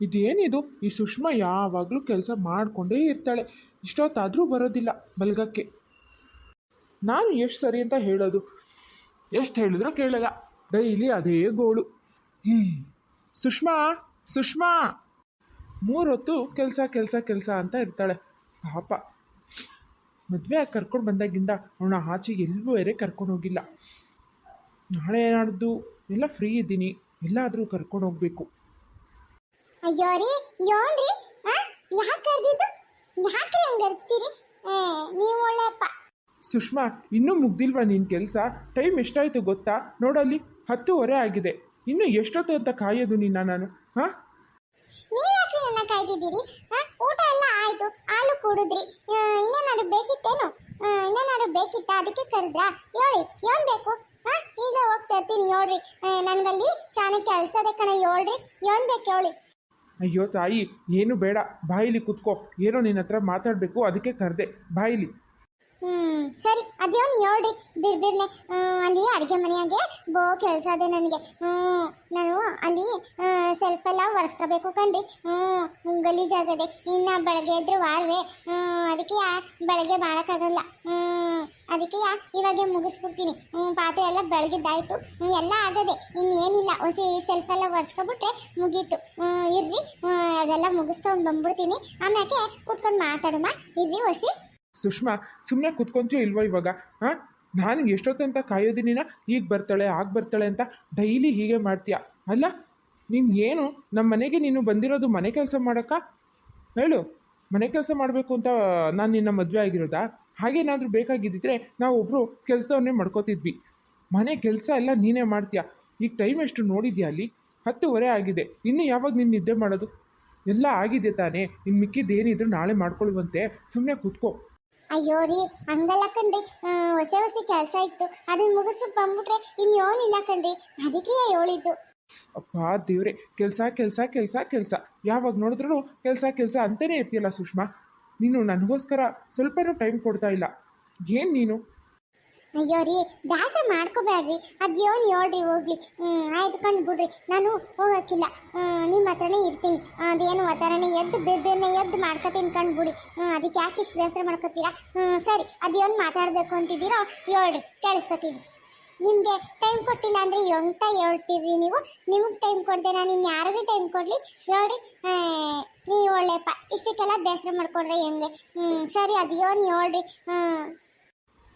ಇದೇನಿದು? ಈ ಸುಷ್ಮಾ ಯಾವಾಗಲೂ ಕೆಲಸ ಮಾಡಿಕೊಂಡೇ ಇರ್ತಾಳೆ. ಇಷ್ಟೊತ್ತಾದರೂ ಬರೋದಿಲ್ಲ ಬಲ್ಗಕ್ಕೆ. ನಾನು ಎಷ್ಟು ಸರಿ ಅಂತ ಹೇಳೋದು? ಎಷ್ಟು ಹೇಳಿದ್ರೂ ಕೇಳಲ್ಲ. ಡೈಲಿ ಅದೇ ಗೋಳು. ಹ್ಞೂ ಸುಷ್ಮಾ ಸುಷ್ಮಾ! ಮೂರೊತ್ತು ಕೆಲಸ ಕೆಲಸ ಕೆಲಸ ಅಂತ ಇರ್ತಾಳೆ. ಪಾಪ. ಮದುವೆ ಕರ್ಕೊಂಡು ಬಂದಾಗಿಂದ ಅವಳ ಆಚೆ ಎಲ್ಲೂ ಬೇರೆ ಕರ್ಕೊಂಡು ಹೋಗಿಲ್ಲ. ನಾಳೆ ನಾಡ್ದು ಎಲ್ಲ ಫ್ರೀ ಇದ್ದೀನಿ. ಎಲ್ಲಾದರೂ ಕರ್ಕೊಂಡು ಹೋಗಬೇಕು. ಅಯ್ಯೋ ರೀ ಯೋನ್ರಿ ಯಾಕೆ ಕರೆದಿದ್ದು ಯಾಕ್ರಿ ಹಂಗೆ ಅರ್ಸ್ತೀರಿ ಏ ನೀವು ಒಳ್ಳೆಪ್ಪ ಸುಷ್ಮಾ ಇನ್ನೂ ಮುಗ್ದಿಲ್ವಾ ನಿನ್ನ ಕೆಲಸ? ಟೈಮ್ ಎಷ್ಟಾಯ್ತು ಗೊತ್ತಾ? ನೋಡಲ್ಲಿ ಹತ್ತುವರೆ ಆಗಿದೆ. ಇನ್ನು ಎಷ್ಟೊತ್ತು ಅಂತ ಕಾಯೋದು ನಿನ್ನ ನಾನು ಹಾಂ? ನೀವು ಯಾಕ್ರಿ ನನ್ನ ಕಾಯ್ದಿದ್ದೀರಿ? ಊಟ ಎಲ್ಲ ಆಯ್ತು ಹಾಲು ಕುಡಿದ್ರಿ. ಇನ್ನೇನಾದ್ರು ಬೇಕಿತ್ತೇನು? ಇನ್ನೇನಾದ್ರು ಬೇಕಿತ್ತ? ಅದಕ್ಕೆ ಕರೆದ್ರಾ? ಹೇಳಿ ಏನ್ ಬೇಕು? ಹಾ ಈಗ ಹೋಗ್ತಾ ಇರ್ತೀನಿ ಹೇಳ್ರಿ. ನನ್ಗಲ್ಲಿ ಶಾನೆ ಕೆಲ್ಸದ ಕಣ ಹೇಳ್ರಿ. ಏನ್ ಬೇಕು ಹೇಳಿ. ಅಯ್ಯೋ ತಾಯಿ ಏನು ಬೇಡ. ಬಾಯಿಲಿ ಕೂತ್ಕೋ. ಏನೋ ನಿನ್ನ ಹತ್ರ ಮಾತಾಡಬೇಕು ಅದಕ್ಕೆ ಕರೆದೆ. ಬಾಯಿಲಿ. ಹ್ಮ್, ಸರಿ. ಹೇಳ್ರಿ. ಬಿರ್ ಬಿರ್ನೆ ಅಲ್ಲಿ ಅಡುಗೆ ಮನೆಯಾಗೆ ಬೋ ಕೆಲಸ ಅದೇ ನನಗೆ. ಹ್ಞೂ ನಾನು ಅಲ್ಲಿ ಸೆಲ್ಫ್ ಎಲ್ಲ ಒರೆಸ್ಕೋಬೇಕು ಕಣ್ರಿ. ಹ್ಞೂ ಗಲೀಜಾಗದೆ ಇನ್ನು ಬೆಳಗ್ಗೆ ಎದ್ರೆ ವಾರವೇ. ಅದಕ್ಕೆ ಯಾ, ಬೆಳಗ್ಗೆ ಮಾಡೋಕ್ಕಾಗಲ್ಲ ಹ್ಞೂ ಅದಕ್ಕೆ ಯಾ, ಇವಾಗೆ ಮುಗಿಸ್ಬಿಡ್ತೀನಿ. ಹ್ಞೂ ಪಾತ್ರೆ ಎಲ್ಲ ಬೆಳಗಿದ್ದಾಯ್ತು. ಎಲ್ಲ ಆಗದೆ. ಇನ್ನೇನಿಲ್ಲ. ಹೊಸ ಸೆಲ್ಫ್ ಎಲ್ಲ ಒರೆಸ್ಕೊಬಿಟ್ರೆ ಮುಗೀತು. ಇರ್ರಿ. ಅದೆಲ್ಲ ಮುಗಿಸ್ಕೊಂಡು ಬಂದ್ಬಿಡ್ತೀನಿ. ಆಮ್ಯಾಕೆ ಕೂತ್ಕೊಂಡು ಮಾತಾಡಮ್ಮ ಇರ್ರಿ ಹೊಸಿ ಸುಷ್ಮಾ ಸುಮ್ಮನೆ ಕುತ್ಕೊಂತೀಯೋ ಇಲ್ವೋ ಇವಾಗ? ಹಾಂ ನಾನು ಎಷ್ಟೊತ್ತಂತ ಕಾಯೋದಿನ ಈಗ ಬರ್ತಾಳೆ, ಆಗ ಬರ್ತಾಳೆ ಅಂತ ಡೈಲಿ ಹೀಗೆ ಮಾಡ್ತೀಯ? ಅಲ್ಲ, ನೀನು ಏನು? ನಮ್ಮ ಮನೆಗೆ ನೀನು ಬಂದಿರೋದು ಮನೆ ಕೆಲಸ ಮಾಡೋಕ್ಕ? ಹೇಳು, ಮನೆ ಕೆಲಸ ಮಾಡಬೇಕು ಅಂತ ನಾನು ನಿನ್ನ ಮದುವೆ ಆಗಿರೋದಾ? ಹಾಗೇನಾದರೂ ಬೇಕಾಗಿದ್ದಿದ್ರೆ ನಾವು ಒಬ್ಬರು ಕೆಲಸದವನ್ನೇ ಮಾಡ್ಕೋತಿದ್ವಿ. ಮನೆ ಕೆಲಸ ಎಲ್ಲ ನೀನೇ ಮಾಡ್ತೀಯ? ಈಗ ಟೈಮ್ ಎಷ್ಟು ನೋಡಿದ್ಯಾ ಅಲ್ಲಿ? ಹತ್ತುವರೆ ಆಗಿದೆ. ಇನ್ನು ಯಾವಾಗ ನೀನು ನಿದ್ದೆ ಮಾಡೋದು? ಎಲ್ಲ ಆಗಿದೆ ತಾನೇ. ಇನ್ನು ಮಿಕ್ಕಿದ್ದೇನಿದ್ರು ನಾಳೆ ಮಾಡ್ಕೊಳ್ಳುವಂತೆ. ಸುಮ್ಮನೆ ಕೂತ್ಕೋ. ಅಯ್ಯೋ ರೀ, ಹಂಗಲ್ಲ ಕಣ್ರಿ. ಹೊಸ ಹೊಸ ಕೆಲಸ ಇತ್ತು. ಅದನ್ನ ಮುಗಿಸಿ ಬಂದ್ಬಿಟ್ರೆ ಇನ್ಯೋನಿಲ್ಲ ಕಣ್ರಿ. ಅದಕ್ಕೆ ಹೇಳಿದ್ದು ಅಪ್ಪ ದೇವ್ರೆ, ಕೆಲಸ ಕೆಲಸ ಕೆಲಸ ಕೆಲಸ. ಯಾವಾಗ ನೋಡಿದ್ರೂ ಕೆಲಸ ಕೆಲಸ ಅಂತಲೇ ಇರ್ತೀಯಲ್ಲ ಸುಷ್ಮಾ. ನೀನು ನನಗೋಸ್ಕರ ಸ್ವಲ್ಪನೂ ಟೈಮ್ ಕೊಡ್ತಾ ಇಲ್ಲ. ಏನು ನೀನು? ಅಯ್ಯೋ ರೀ ಬೇಸರ ಮಾಡ್ಕೋಬೇಡ್ರಿ. ಅದೇನು ಹೇಳ್ರಿ ಹೋಗ್ಲಿ. ಆಯ್ತು ಕಂಡು ಬಿಡ್ರಿ. ನಾನು ಹೋಗಕ್ಕಿಲ್ಲ. ನಿಮ್ಮ ಹತ್ರನೇ ಇರ್ತೀನಿ. ಅದೇನು ಒತ್ತರನೇ ಎದ್ದು ಬೇರೆ ಎದ್ದು ಮಾಡ್ಕೊತೀನಿ ಕಂಡ್ಬಿಡಿ ಅದಕ್ಕೆ ಯಾಕೆ ಇಷ್ಟು ಬೇಸರ ಮಾಡ್ಕೋತೀರಾ? ಸರಿ ಅದೇನು ಮಾತಾಡಬೇಕು ಅಂತಿದ್ದೀರೋ ಹೇಳ್ರಿ ಕೇಳಿಸ್ಕೊತೀನಿ. ನಿಮಗೆ ಟೈಮ್ ಕೊಟ್ಟಿಲ್ಲ ಅಂದರೆ ಎಂತ ಹೇಳ್ತೀರಿ ನೀವು? ನಿಮಗೆ ಟೈಮ್ ಕೊಡದೆ ನಾನು ಇನ್ನು ಯಾರಿಗೂ ಟೈಮ್ ಕೊಡಲಿ. ಹೇಳ್ರಿ ಆ, ನೀವು ಒಳ್ಳೆಯಪ್ಪ ಇಷ್ಟಕ್ಕೆಲ್ಲ ಬೇಸರ ಮಾಡ್ಕೊಂಡ್ರೆ ಹೆಂಗೆ? ಸರಿ ಅದೇನು ಹೇಳ್ರಿ?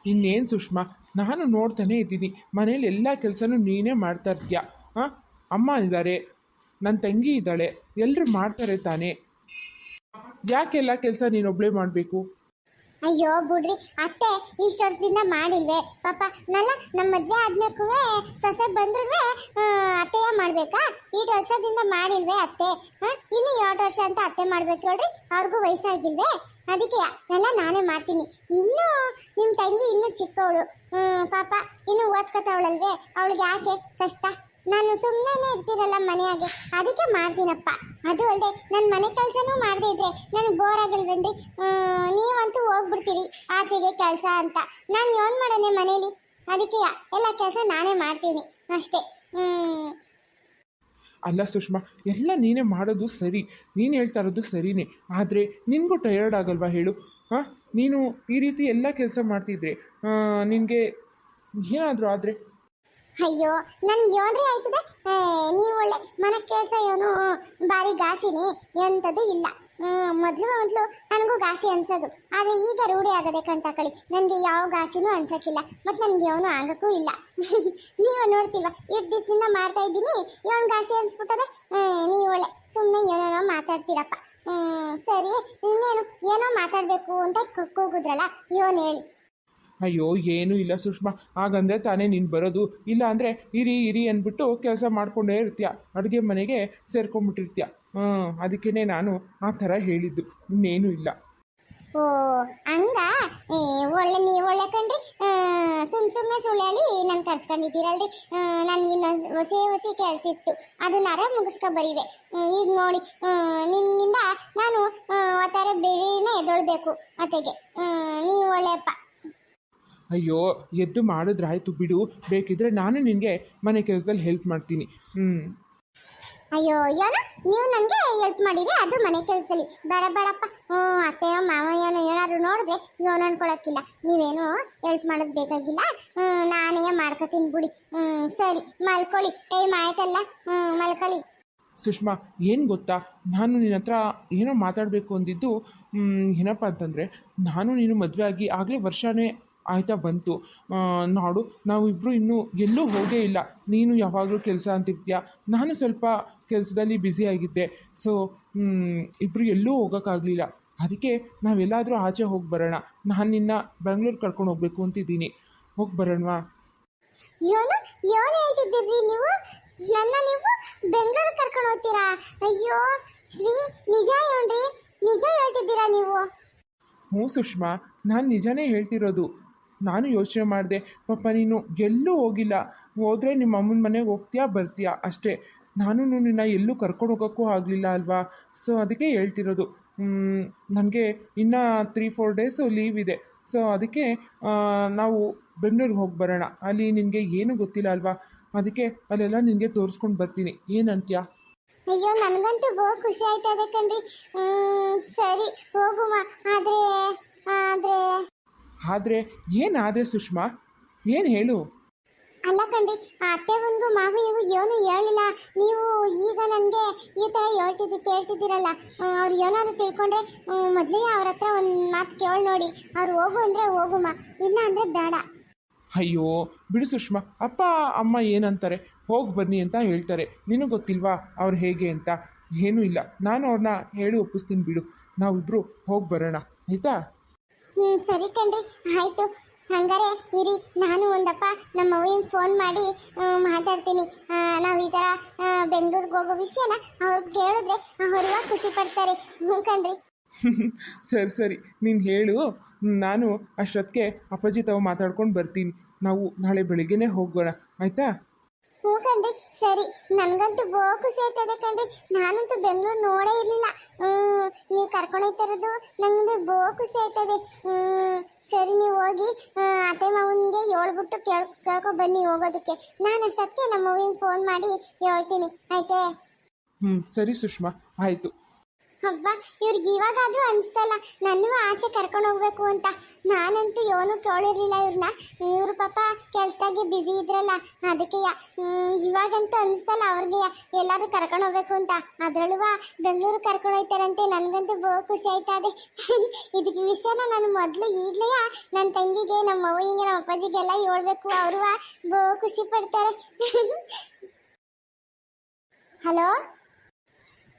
ಇನ್ನೇನು ಸುಷ್ಮಾ? ನಾನು ನೋಡ್ತಾನೆ ಇದ್ದೀನಿ. ಮನೇಲಿ ಎಲ್ಲ ಕೆಲಸನೂ ನೀನೇ ಮಾಡ್ತಾ ಇರ್ತೀಯ? ಹಾಂ ಅಮ್ಮ ಇದ್ದಾರೆ ನನ್ನ ತಂಗಿ ಇದ್ದಾಳೆ. ಎಲ್ಲರೂ ಮಾಡ್ತಾರೆ ತಾನೇ. ಯಾಕೆಲ್ಲ ಕೆಲಸ ನೀನೊಬ್ಬಳೇ ಮಾಡಬೇಕು? ಅಯ್ಯೋ ಬಿಡ್ರಿ, ಅತ್ತೆ ಇಷ್ಟು ವರ್ಷದಿಂದ ಮಾಡಿಲ್ವೆ. ಪಾಪ ನಲ್ಲ ನಮ್ಮ ಮದುವೆ ಆದ್ಮೇಕೂ ಸೊಸೆ ಬಂದ್ರೂ ಅತ್ತೆಯ ಮಾಡ್ಬೇಕಾ? ಇಷ್ಟು ವರ್ಷದಿಂದ ಮಾಡಿಲ್ವೇ ಅತ್ತೆ? ಇನ್ನು ಎರಡು ವರ್ಷ ಅಂತ ಅತ್ತೆ ಮಾಡ್ಬೇಕು ನೋಡ್ರಿ. ಅವ್ರಿಗೂ ವಯಸ್ಸಾಗಿಲ್ವೇ? ಅದಕ್ಕೆ ಎಲ್ಲ ನಾನೇ ಮಾಡ್ತೀನಿ. ಇನ್ನೂ ನಿಮ್ಮ ತಂಗಿ ಇನ್ನೂ ಚಿಕ್ಕವಳು. ಪಾಪ, ಇನ್ನು ಓದ್ಕೊತಾವಳಲ್ವೇ? ಅವಳಿಗೆ ಯಾಕೆ ಕಷ್ಟ? ನಾನು ಸುಮ್ಮನೆ ಇರ್ತೀರಲ್ಲ ಮನೆಯಾಗೆ. ಅದಕ್ಕೆ ಮಾಡ್ತೀನಪ್ಪ. ಅದು ಅಲ್ಲದೆ ನನ್ನ ಮನೆ ಕೆಲಸನೂ ಮಾಡದೇ ಇದ್ರೆ ನನಗೆ ಬೋರ್ ಆಗಲ್ವೇನ್ರಿ? ನೀವಂತೂ ಹೋಗ್ಬಿಡ್ತೀರಿ ಆಚೆಗೆ ಕೆಲಸ ಅಂತ. ನಾನು ಏನು ಮಾಡೋಣ ಮನೇಲಿ? ಅದಕ್ಕೆ ಎಲ್ಲ ಕೆಲಸ ನಾನೇ ಮಾಡ್ತೀನಿ. ಅಷ್ಟೇ. ಅಲ್ಲ ಸುಷ್ಮಾ, ಎಲ್ಲ ನೀನೇ ಮಾಡೋದು ಸರಿ, ನೀನು ಹೇಳ್ತಾ ಇರೋದು ಸರಿನೇ, ಆದರೆ ನಿನಗೂ ಟಯರ್ಡ್ ಆಗಲ್ವಾ ಹೇಳು? ಹಾಂ ನೀನು ಈ ರೀತಿ ಎಲ್ಲ ಕೆಲಸ ಮಾಡ್ತಿದ್ರೆ ನಿನಗೆ ಏನಾದರೂ ಆದರೆ? ಅಯ್ಯೋ, ನನ್ಗೆ ಯೋನ್ರಿ ಆಯ್ತದೆ. ನೀವು ಒಳ್ಳೆ ಮನೆ ಕೆಲಸ ಏನು ಭಾರಿ ಗಾಸಿನಿ ಎಂಥದ್ದು ಇಲ್ಲ. ಮೊದಲು ಮೊದಲು ನನಗೂ ಘಾಸಿ ಅನ್ಸೋದು. ಆದರೆ ಈಗ ರೂಢಿ ಆಗದೆ ತಕೊಳ್ಳಿ ನನಗೆ ಯಾವ ಘಾಸಿನೂ ಅನ್ಸೋಕ್ಕಿಲ್ಲ. ಮತ್ತು ನನಗೆ ಅವನು ಆಗೋಕ್ಕೂ ಇಲ್ಲ. ನೀವು ನೋಡ್ತಿಲ್ವಾ ಎಷ್ಟು ದಿವಸದಿಂದ ಮಾಡ್ತಾ ಇದ್ದೀನಿ, ಇವನ್ ಘಾಸಿ ಅನ್ಸ್ಬಿಟ್ಟದೆ ನೀವು ಒಳ್ಳೆ ಸುಮ್ಮನೆ ಏನೇನೋ ಮಾತಾಡ್ತೀರಪ್ಪ. ಸರಿ, ಇನ್ನೇನು, ಏನೋ ಮಾತಾಡಬೇಕು ಅಂತ ಕೂಗಿದ್ರಲ್ಲ, ಇವನು ಹೇಳಿ. ಅಯ್ಯೋ, ಏನೂ ಇಲ್ಲ ಸುಷ್ಮಾ. ಹಾಗಂದ್ರೆ ತಾನೇ ನೀನು ಬರೋದು. ಇಲ್ಲ ಅಂದರೆ ಇರಿ ಇರಿ ಅಂದ್ಬಿಟ್ಟು ಕೆಲಸ ಮಾಡ್ಕೊಂಡೇ ಇರ್ತೀಯ? ಅಡುಗೆ ಮನೆಗೆ ಸೇರ್ಕೊಂಡ್ಬಿಟ್ಟಿರ್ತೀಯ? ಅದಕ್ಕೇ ನಾನು ಆ ಥರ ಹೇಳಿದ್ದು. ಇನ್ನೇನು ಇಲ್ಲ. ಓ ಹಂಗ? ಒಳ್ಳೆ ನೀವು ಒಳ್ಳೆ ಕಣ್ರಿ. ಸುಮ್ ಸುಮ್ಮನೆ ಸುಳ್ಳು ಹೇಳಿ ನಾನು ಕರ್ಸ್ಕೊಂಡಿದ್ದೀರಲ್ರಿ. ನನ್ಗೆ ಇನ್ನೊಂದು ಹೊಸ ಹೊಸ ಕೆಲಸ ಇತ್ತು. ಅದನ್ನಾರ ಮುಗಿಸ್ಕೊ ಬರೀವೆ ಈಗ ನೋಡಿ ನಿಮ್ಮಿಂದ ನಾನು ಆ, ಆ ಥರ ಬೆಳಿನೇ ಎದೊಳ್ಬೇಕು ಅತೆಗೆ ನೀವು ಒಳ್ಳೆಯಪ್ಪ ಅಯ್ಯೋ ಎದ್ದು ಮಾಡಿದ್ರಾಯ್ತು ಬಿಡು. ಬೇಕಿದ್ರೆ ನಾನು ನಿನಗೆ ಮನೆ ಕೆಲಸದಲ್ಲಿ ಹೆಲ್ಪ್ ಮಾಡ್ತೀನಿ. ಹ್ಞೂ ಅಯ್ಯೋ, ಏನೋ? ನೀವು ನನಗೆ ಹೆಲ್ಪ್ ಮಾಡಿರಿ, ಅದು ಮನೆ ಕೆಲಸದಲ್ಲಿ. ಬೇಡ, ಬೇಡಪ್ಪ. ಹ್ಞೂ, ಅತ್ತೆ, ಮಾವ, ಏನೋ, ಏನಾದ್ರು ನೋಡಿದ್ರೆ ಯೋನ್ ಅನ್ಕೊಳಕ್ಕಿಲ್ಲ. ನೀವೇನು ಹೆಲ್ಪ್ ಮಾಡೋದು ಬೇಕಾಗಿಲ್ಲ. ಹ್ಞೂ, ನಾನೇ ಮಾಡ್ಕೊತೀನಿ ಬಿಡಿ. ಹ್ಞೂ, ಸರಿ, ಮಲ್ಕೊಳ್ಳಿ. ಟೈಮ್ ಆಯ್ತಲ್ಲ? ಹ್ಞೂ, ಮಲ್ಕೊಳ್ಳಿ. ಸುಷ್ಮಾ, ಏನು ಗೊತ್ತಾ? ನಾನು ನಿನ್ನ ಹತ್ರ ಏನೋ ಮಾತಾಡಬೇಕು ಅಂದಿದ್ದು ಏನಪ್ಪ ಅಂತಂದರೆ, ನಾನು ನೀನು ಮದುವೆ ಆಗಿ ಆಗಲೇ ವರ್ಷನೇ ಆಯ್ತಾ ಬಂತು. ನಾಡು ನಾವಿಬ್ಬರು ಇನ್ನೂ ಎಲ್ಲೂ ಹೋಗೇ ಇಲ್ಲ. ನೀನು ಯಾವಾಗಲೂ ಕೆಲಸ ಅಂತಿರ್ತೀಯ? ನಾನು ಸ್ವಲ್ಪ ಕೆಲಸದಲ್ಲಿ ಬ್ಯುಸಿ ಆಗಿದ್ದೆ. ಸೊ ಇಬ್ಬರು ಎಲ್ಲೂ ಹೋಗೋಕ್ಕಾಗಲಿಲ್ಲ. ಅದಕ್ಕೆ ನಾವೆಲ್ಲಾದರೂ ಆಚೆ ಹೋಗಿ ಬರೋಣ. ನಾನು ನಿನ್ನ ಬೆಂಗಳೂರು ಕರ್ಕೊಂಡು ಹೋಗ್ಬೇಕು ಅಂತಿದ್ದೀನಿ. ಹೋಗಿ ಬರೋಣವಾ? ಹೇಳ್ತಿದ್ದೀರಿ ನೀವು? ನನ್ನ ನೀವು ಬೆಂಗಳೂರು ಕರ್ಕೊಂಡು ಹೋಗ್ತೀರಾ? ಅಯ್ಯೋ ಶ್ರೀ ನಿಜ ಹೇಳ್ರಿ ನಿಜ ಹೇಳ್ತಿದ್ದೀರಾ ನೀವು? ಹ್ಞೂ ಸುಷ್ಮಾ ನಾನು ನಿಜನೇ ಹೇಳ್ತಿರೋದು. ನಾನು ಯೋಚನೆ ಮಾಡಿದೆ, ಪಾಪ ನೀನು ಎಲ್ಲೂ ಹೋಗಿಲ್ಲ. ಹೋದರೆ ನಿಮ್ಮ ಅಮ್ಮನ ಮನೆಗೆ ಹೋಗ್ತೀಯಾ, ಬರ್ತೀಯಾ? ಅಷ್ಟೇ. ನಾನು ನಿನ್ನ ಎಲ್ಲೂ ಕರ್ಕೊಂಡು ಹೋಗೋಕ್ಕೂ ಆಗಲಿಲ್ಲ ಅಲ್ವಾ? ಸೊ ಅದಕ್ಕೆ ಹೇಳ್ತಿರೋದು. ನನಗೆ ಇನ್ನೂ ತ್ರೀ ಫೋರ್ ಡೇಸು ಲೀವ್ ಇದೆ. ಸೊ ಅದಕ್ಕೆ ನಾವು ಬೆಂಗಳೂರಿಗೆ ಹೋಗಿ ಬರೋಣ. ಅಲ್ಲಿ ನಿನಗೆ ಏನೂ ಗೊತ್ತಿಲ್ಲ ಅಲ್ವಾ? ಅದಕ್ಕೆ ಅಲ್ಲೆಲ್ಲ ನಿನಗೆ ತೋರಿಸ್ಕೊಂಡು ಬರ್ತೀನಿ. ಏನಂತ್ಯ? ಅಯ್ಯೋ, ನನಗಂತೂ ಬಹು ಖುಷಿ ಆಯ್ತದೆ ಕಣ್ರಿ. ಸರಿ, ಹೋಗುವ. ಆದರೆ, ಆದ್ರೆ ಆದರೆ ಏನಾದರೆ ಸುಷ್ಮಾ? ಏನು ಹೇಳು? ಅಲ್ಲ ಕಣ್ರಿ ಆ ಅತ್ತೆವನ್ಗೂ ಮಾವಯ್ಯಗೂ ಏನು ಹೇಳಿಲ್ಲ ನೀವು ಈಗ ನನಗೆ ಈ ಥರ ಹೇಳ್ತಿದ್ದು ಕೇಳ್ತಿದ್ದೀರಲ್ಲ. ಅವ್ರು ಏನಾದ್ರು ತಿಳ್ಕೊಂಡ್ರೆ ಮೊದಲೇ ಅವ್ರ ಹತ್ರ ಒಂದು ಮಾತು ಕೇಳಿ ನೋಡಿ. ಅವ್ರು ಹೋಗು ಅಂದರೆ ಹೋಗುಮ್ಮ ಇಲ್ಲ ಅಂದರೆ ಬೇಡ. ಅಯ್ಯೋ ಬಿಡು ಸುಷ್ಮಾ ಅಪ್ಪ ಅಮ್ಮ ಏನಂತಾರೆ? ಹೋಗಿ ಬನ್ನಿ ಅಂತ ಹೇಳ್ತಾರೆ. ನಿನಗೆ ಗೊತ್ತಿಲ್ವಾ ಅವ್ರು ಹೇಗೆ ಅಂತ? ಏನೂ ಇಲ್ಲ. ನಾನು ಅವ್ರನ್ನ ಹೇಳಿ ಒಪ್ಪಿಸ್ತೀನಿ ಬಿಡು. ನಾವಿಬ್ಬರು ಹೋಗಿ ಬರೋಣ ಆಯಿತಾ? ಹ್ಞೂ ಸರಿ ಕಣ್ರಿ. ಆಯಿತು. ಹಂಗಾರೆ ಇರಿ, ನಾನು ಒಂದಪ್ಪ ನಮ್ಮ ಅವ್ವಿಗೆ ಫೋನ್ ಮಾಡಿ ಮಾತಾಡ್ತೀನಿ. ನಾವು ಈ ಥರ ಬೆಂಗಳೂರಿಗೆ ಹೋಗೋ ವಿಷಯನ ಅವ್ರಿಗೆ ಕೇಳಿದ್ರೆ ಅವರು ಖುಷಿ ಪಡ್ತಾರೆ? ಹ್ಞೂ ಕಣ್ರಿ. ಸರಿ ಸರಿ. ನೀನು ಹೇಳು. ನಾನು ಅಷ್ಟೊತ್ತಿಗೆ ಅಪ್ಪಾಜಿ ತಾವು ಮಾತಾಡ್ಕೊಂಡು ಬರ್ತೀನಿ. ನಾವು ನಾಳೆ ಬೆಳಿಗ್ಗೆನೇ ಹೋಗೋಣ. ಆಯಿತಾ? ಹ್ಞೂ ಕಣ್ರಿ, ಸರಿ. ನನಗಂತೂ ಬೋಕು ಆಯ್ತದೆ ಕಣ್ರಿ. ನಾನಂತೂ ಬೆಂಗಳೂರು ನೋಡೇ ಇರಲಿಲ್ಲ. ಹ್ಞೂ ನೀವು ಕರ್ಕೊಂಡೋಗ್ತಿರೋದು ನನಗೆ ಬೋಕು ಆಯ್ತದೆ ಹ್ಮ್, ಸರಿ ನೀವು ಹೋಗಿ ಅತ್ತೆ ಮಾವನಿಗೆ ಹೇಳ್ಬಿಟ್ಟು ಕೇಳ್, ಕೇಳ್ಕೊ ಬನ್ನಿ ಹೋಗೋದಕ್ಕೆ. ನಾನು ಅಷ್ಟೊತ್ತಿಗೆ ನಮ್ಮ ಅವ್ವಿಗೆ ಫೋನ್ ಮಾಡಿ ಹೇಳ್ತೀನಿ. ಆಯ್ತೇ? ಹ್ಞೂ ಸರಿ ಸುಷ್ಮಾ. ಆಯಿತು. ಹಬ್ಬ ಇವ್ರಿಗೆ ಇವಾಗಾದ್ರೂ ಅನಿಸ್ತಲ್ಲ ನನ್ನೂ ಆಚೆ ಕರ್ಕೊಂಡು ಹೋಗ್ಬೇಕು ಅಂತ. ನಾನಂತೂ ಏನು ಕೇಳಿರ್ಲಿಲ್ಲ ಇವ್ರನ್ನ ಇವ್ರ ಪಾಪ ಕೆಲ್ಸದಾಗೆ ಬ್ಯುಸಿ ಇದ್ರಲ್ಲ, ಅದಕ್ಕೆ ಇವಾಗಂತೂ ಅನಿಸ್ತಲ್ಲ ಅವ್ರಿಗೆ ಎಲ್ಲಾರು ಕರ್ಕೊಂಡು ಹೋಗ್ಬೇಕು ಅಂತ. ಅದರಲ್ಲೂ ಬೆಂಗಳೂರು ಕರ್ಕೊಂಡು ಹೋಯ್ತಾರಂತೆ, ನನಗಂತೂ ಬಹು ಖುಷಿ ಆಯ್ತಾ ಇದೆ ಇದಕ್ಕೆ ವಿಷಯನ ನಾನು ಮೊದಲು ಈಗಲೇ ನನ್ನ ತಂಗಿಗೆ ನಮ್ಮ ಅವ್ವಿಗೆ ನಮ್ಮ ಅಪ್ಪಾಜಿಗೆಲ್ಲ ಹೇಳ್ಬೇಕು, ಅವರು ಬಹು ಖುಷಿ ಪಡ್ತಾರೆ. ಹಲೋ?